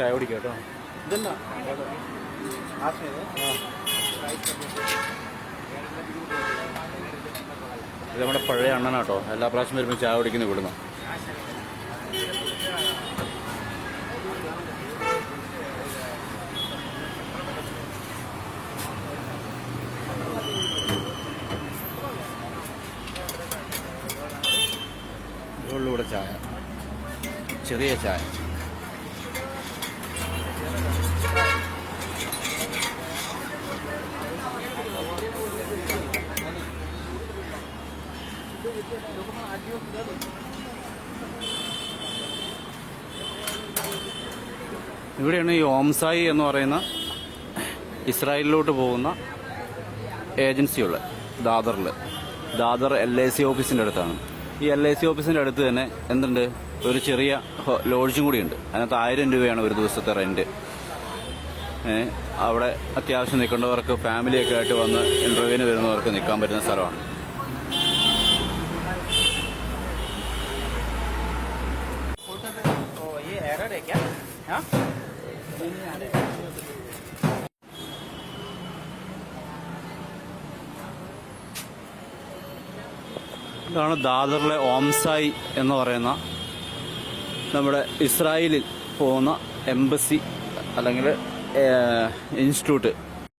ചായ കുടിക്കാം കേട്ടോ. ഇത് നമ്മുടെ പഴയ അണ്ണനാട്ടോ എല്ലാ പ്രാവശ്യം വരുമ്പോൾ ചായ കുടിക്കുന്ന ഇവിടുന്ന്. ഇവിടെ ചായ. ചെറിയ ചായ. ഇവിടെയാണ് ഈ ഓംസായി എന്ന് പറയുന്ന ഇസ്രായേലിലോട്ട് പോകുന്ന ഏജൻസിയുള്ള ദാദറിൽ. ദാദർ എൽ ഐ സി ഓഫീസിന്റെ അടുത്താണ്. ഈ എൽ ഐ സി ഓഫീസിന്റെ അടുത്ത് തന്നെ എന്തുണ്ട്? ഒരു ചെറിയ ലോഡ്ജും കൂടിയുണ്ട്. അതിനകത്ത് ആയിരം രൂപയാണ് ഒരു ദിവസത്തെ റെന്റ്. അവിടെ അത്യാവശ്യം നിൽക്കേണ്ടവർക്ക് ഫാമിലിയൊക്കെ ആയിട്ട് വന്ന് ഇന്റർവ്യൂവിന് വരുന്നവർക്ക് നിൽക്കാൻ പറ്റുന്ന സ്ഥലമാണ്. ഇതാണ് ദാദറിലെ ഓംസായി എന്ന് പറയുന്ന നമ്മുടെ ഇസ്രായേലിൽ പോകുന്ന എംബസി അല്ലെങ്കിൽ ഇൻസ്റ്റിറ്റ്യൂട്ട്